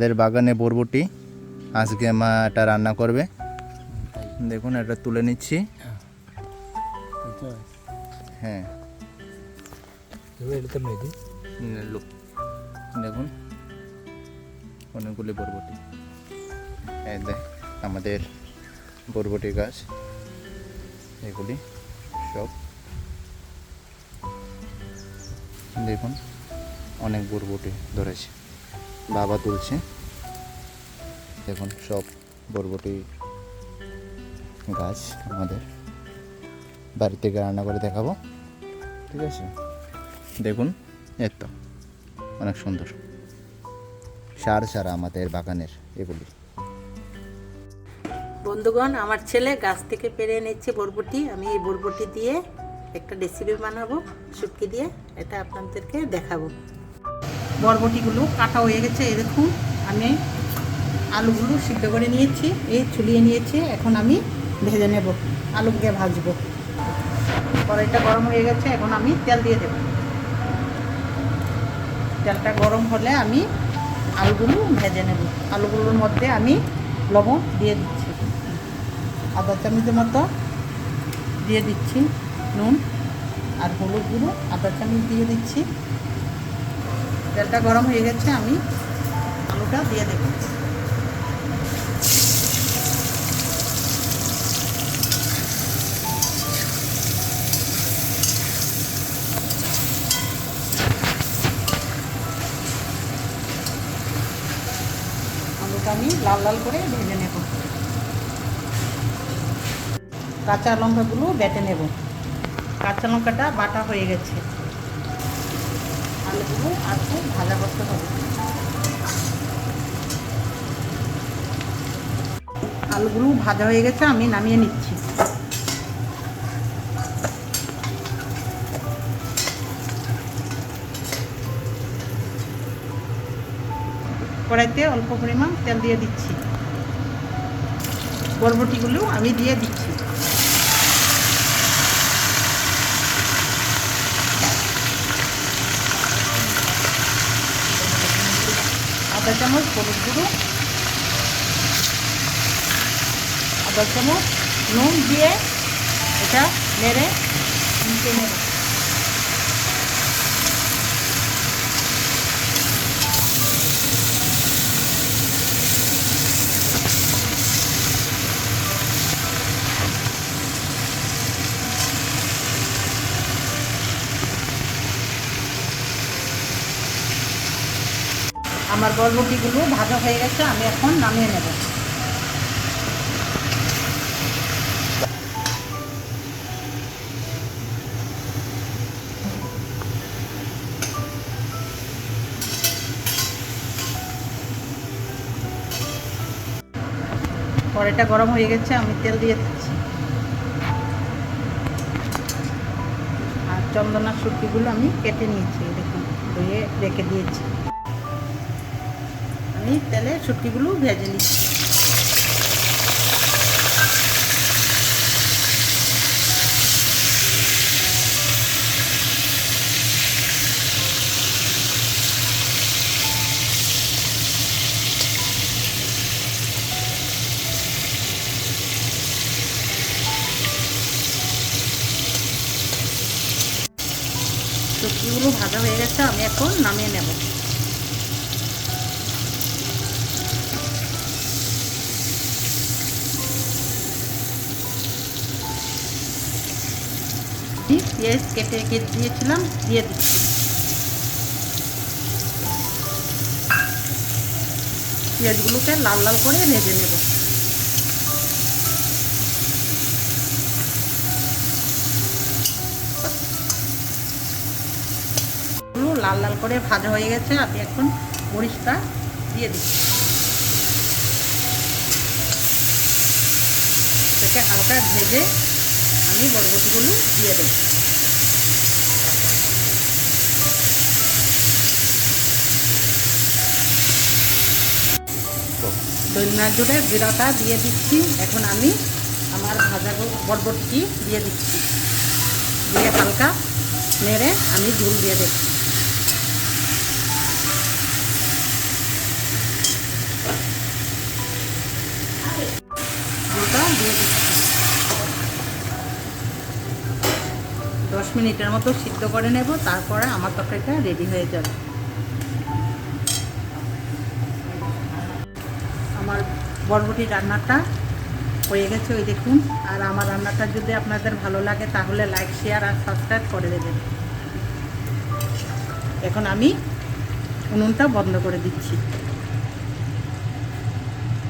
আমাদের বাগানে বরবটি। আজকে মা এটা রান্না করবে। দেখুন এটা তুলে নিচ্ছি। হ্যাঁ। দেখুন অনেকগুলি বরবটি। দেখ আমাদের বরবটি গাছ। এগুলি সব। দেখুন অনেক বরবটি ধরেছে। বাবা তুলছে। দেখুন, সব বরবটি গাছ আমাদের বাড়ি থেকে রান্না করে দেখাবো। ঠিক আছে? দেখুন, এই তো, অনেক সুন্দর। সার সারা আমাদের বাগানের এগুলি। বন্ধুগণ, আমার ছেলে গাছ থেকে পেরে এনেছে বরবটি। আমি এই বরবটি দিয়ে একটা রেসিপি বানাবো, শুটকি দিয়ে। এটা আপনাদেরকে দেখাবো। বরবটিগুলো কাটা হয়ে গেছে দেখুন, আমি আলুগুলো সিদ্ধ করে নিয়েছি এই চুলিয়ে নিয়েছি, এখন আমি ভেজে নেব, আলুকে ভাজবো। কড়াইটা গরম হয়ে গেছে, এখন আমি তেল দিয়ে দেব। তেলটা গরম হলে আমি আলুগুলো ভেজে নেব। আলুগুলোর মধ্যে আমি লবণ দিয়ে দিচ্ছি। আদা চামচের মতো দিয়ে দিচ্ছি, নুন আর হলুদ গুঁড়ো, আদা চামচ দিয়ে দিচ্ছি। তেলটা গরম হয়ে গেছে, আমি আলুটা দিয়ে দেব। আলুটা আমি লাল লাল করে ভেজে নেব। কাঁচা লঙ্কাগুলো বেটে নেব। কাঁচা লঙ্কাটা বাটা হয়ে গেছে। আলুগুলো খুব ভাজা করতে হবে। আলুগুলো ভাজা হয়ে গেছে, আমি নামিয়ে নিচ্ছি। কড়াইতে অল্প পরিমাণ তেল দিয়ে দিচ্ছি। বরবটিগুলো আমি দিয়ে দিচ্ছি। আধা চামচ হলুদ গুঁড়ো, আধা চামচ নুন দিয়ে এটা নেড়ে মিশিয়ে নেব। আমার বরবটিগুলো ভাজা হয়ে গেছে, আমি এখন নামিয়ে নেব। কড়াইটা গরম হয়ে গেছে, আমি তেল দিয়ে দিচ্ছি। আর চন্দনার শুটকিগুলো আমি কেটে নিয়েছি, দেখুন, ধুয়ে রেখে দিয়েছি। আমি তেলে শুটকিগুলো ভেজে নিচ্ছি। শুটকিগুলো ভাজা হয়ে গেছে আমি এখন নামিয়ে নেব। পেঁয়াজ কেটে কেটে দিয়েছিলাম, দিয়ে দিচ্ছি। পেঁয়াজগুলোকে লাল লাল করে ভেজে নেব। লাল লাল করে ভাজা হয়ে গেছে, আমি এখন মরিচটা দিয়ে দিচ্ছি। এটাকে হালকা ভেজে আমি বরবটিগুলো দিয়ে দেব। দৈনার জোরে জিরাটা দিয়ে দিচ্ছি। এখন আমি আমার ভাজা বরবটি দিয়ে দিচ্ছি। দিয়ে হালকা নেড়ে আমি ঝুল দিয়ে দিচ্ছি। মিনিটের মতো সিদ্ধ করে নেব, তারপরে আমার তরকারিটা রেডি হয়ে যাবে। আমার বরবটি রান্নাটা হয়ে গেছে ওই দেখুন। আর আমার রান্নাটা যদি আপনাদের ভালো লাগে, তাহলে লাইক শেয়ার আর সাবস্ক্রাইব করে দেবেন। এখন আমি উনুনটা বন্ধ করে দিচ্ছি।